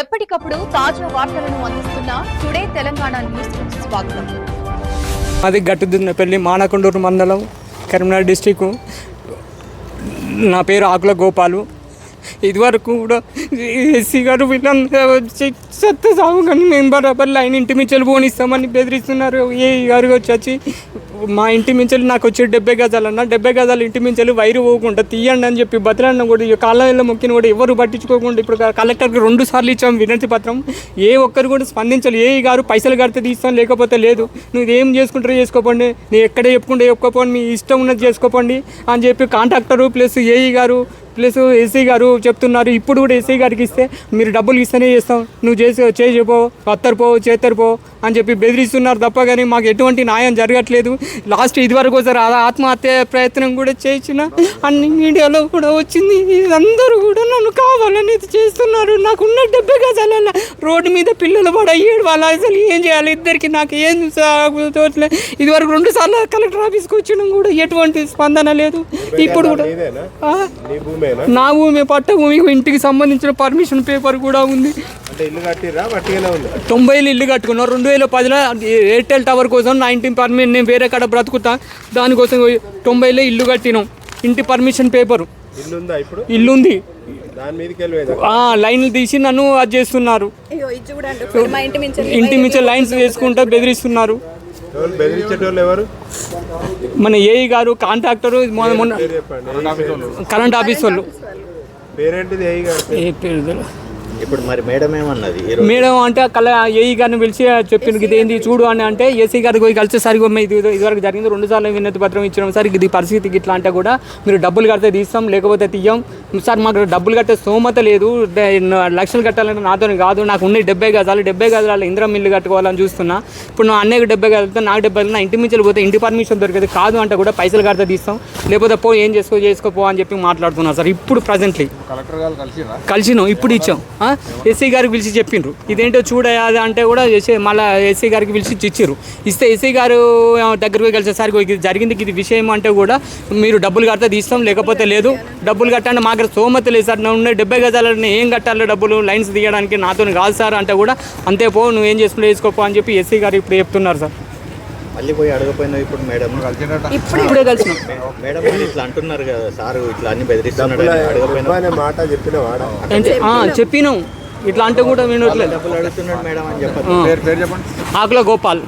ఎప్పటికప్పుడు తాజా వార్తలను అందిస్తున్న టుడే తెలంగాణ న్యూస్ స్వాగతం. అది గట్టుదున్నపల్లి మానకొండూరు మండలం కరీంనగర్ డిస్టిక్ నా పేరు ఆకుల గోపాలు. ఇదివరకు కూడా ఎస్సీ గారు వీళ్ళంతా వచ్చి చెత్త సాగు కానీ మేము బరాబర్ లైన్ ఇంటి మించలు పోనిస్తామని బెదిరిస్తున్నారు. ఏ గారు వచ్చి వచ్చి మా ఇంటి మించలు నాకు వచ్చి డెబ్బై గజాలు అన్న డెబ్బై గజాలు ఇంటి మించలు వైరు పోకుండా తీయండి అని చెప్పి బతలన్న కూడా ఈ మొక్కిన కూడా ఎవరు పట్టించుకోకుండా ఇప్పుడు కలెక్టర్కి రెండు సార్లు ఇచ్చాం వినతి పత్రం. ఏ ఒక్కరు కూడా స్పందించాలి ఏ గారు పైసలు కడితే తీస్తాను లేకపోతే లేదు. నువ్వు ఏం చేసుకుంటారో చేసుకోపండి నీ ఎక్కడ చెప్పుకుంటే చెప్పుకోపోండి మీ ఇష్టం ఉన్నది చేసుకోపండి అని చెప్పి కాంట్రాక్టరు ప్లస్ ఏఈ గారు ప్లస్ ఎస్సీ గారు చెప్తున్నారు ఇప్పుడు కూడా ఎస్సీ గారికి ఇస్తే మీరు డబ్బులు ఇస్తేనే చేస్తాం. నువ్వు చేసి చేసిపో వత్తరు పో చేత్తరు పో అని చెప్పి బెదిరిస్తున్నారు తప్ప కానీ మాకు ఎటువంటి న్యాయం జరగట్లేదు. లాస్ట్ ఇదివరకు ఒకసారి ఆత్మహత్య ప్రయత్నం కూడా చేసిన అన్ని మీడియాలో కూడా వచ్చింది. అందరూ కూడా నన్ను కావాలని ఇది చేస్తున్నారు. నాకున్న డెబ్బై గజాల రోడ్డు మీద పిల్లలు పడ ఏడు వాళ్ళు. అసలు ఏం చేయాలి? ఇద్దరికి నాకు ఏం తోచలే ఇదివరకు రెండు సార్లు కలెక్టర్ ఆఫీస్కి వచ్చినాం కూడా ఎటువంటి స్పందన లేదు. ఇప్పుడు కూడా నీ భూమి పట్ట భూమి ఇంటికి సంబంధించిన పర్మిషన్ పేపర్ కూడా ఉంది. అంటే ఇల్లు కట్టిరా వట్టిగానే ఉంది? తొంభైలో ఇల్లు కట్టుకున్నాం. రెండు వేల పదిలో ఎయిర్టెల్ టవర్ కోసం నైన్టీన్ పర్మిషన్ నేను వేరే కాడ బ్రతుకుతా. దానికోసం తొంభైలో ఇల్లు కట్టినాం. ఇంటి పర్మిషన్ పేపరు ఇల్లు ఉందా ఇప్పుడు? ఇల్లు ఉంది దాని మీదకి వెళ్ళిపోయిందా? ఆ, లైన్లు తీసి నన్ను అది చేస్తున్నారు. అయ్యో ఇది చూడండి. ఒకసారి మా ఇంటి మించి లైన్స్ వేసుకుంటా బెదిరిస్తున్నారు. బెదిరించేటోళ్ళు ఎవరు? మన ఏఈ గారు కాంట్రాక్టరు మొన్న కరెంట్ ఆఫీస్ వాళ్ళు పేరేంటిది? ఏ గారు ఏ పేరు తెలియదు. ఇప్పుడు మరి మేడం ఏమన్నది మేడం అంటే కల ఏఈ గారిని పిలిచి చెప్పింది ఇది ఏంది చూడు అని అంటే ఏసీ గారికి పోయి కలిసి సరిగ్గా ఇది ఇది- ఇదివరకు జరిగింది రెండు సార్లు వినతి పత్రం ఇచ్చినాం సార్ ఇది పరిస్థితికి ఇట్లా అంటే కూడా మీరు డబ్బులు కడితే తీస్తాం లేకపోతే తీయం. సార్ మాకు డబ్బులు కట్టే స్తోమత లేదు న- లక్షలు కట్టాలంటే నాతో కాదు నాకు ఉన్న డెబ్బై గజాలు డెబ్బై గజాలు ఇంద్రం మిల్లు కట్టుకోవాలని చూస్తున్నా. ఇప్పుడు నువ్వు అన్నయ్యకి డెబ్బై గజాలతో నాకు డెబ్బై నా ఇంటి మించి పోతే ఇంటి పర్మిషన్ దొరికితే కాదు అంటే కూడా పైసలు కడితే తీస్తాం. లేకపోతే పో ఏం చేసుకో చేసుకోపో అని చెప్పి మాట్లాడుతున్నారు సార్ ఇప్పుడు ప్రజెంట్లీ కలిసినాం ఇప్పుడు ఇచ్చాం. ఎస్సీ గారికి పిలిచి చెప్పిండ్రు. ఇదేంటో చూడయా అంటే కూడా ఎస్సీ మళ్ళీ ఎస్సీ గారికి పిలిచి ఇచ్చిర్రు. ఇస్తే ఎస్సీ గారు దగ్గరకు కలిసేసరికి ఇది జరిగింది ఇది విషయం అంటే కూడా మీరు డబ్బులు కడితే తీస్తాం లేకపోతే లేదు. డబ్బులు కట్టండి మా దగ్గర సోమత లేదు సార్. నేను డెబ్బై గజాలని ఏం కట్టాలి డబ్బులు లైన్స్ తీయడానికి నాతో కాదు సార్ అంటే కూడా అంతే పో నువ్వు ఏం చేసుకుంటే వేసుకోపో అని చెప్పి ఎస్సీ గారు ఇప్పుడు చెప్తున్నారు సార్. మళ్ళీ పోయి అడగపోయినావు ఇప్పుడు మేడం. ఇప్పుడు ఇప్పుడే కలిసినాం మేడం ఇట్లా అంటున్నారు కదా సార్ ఇట్లా అన్ని బెదిరిస్తున్నాడు అడగపోయినా మాట చెప్పిన వాడా చెప్పినాం. ఇట్లా అంటే కూడా వినట్లేదు డబ్బులు అడుగుతున్నాడు మేడం అని చెప్పారు ఆకుల గోపాల్.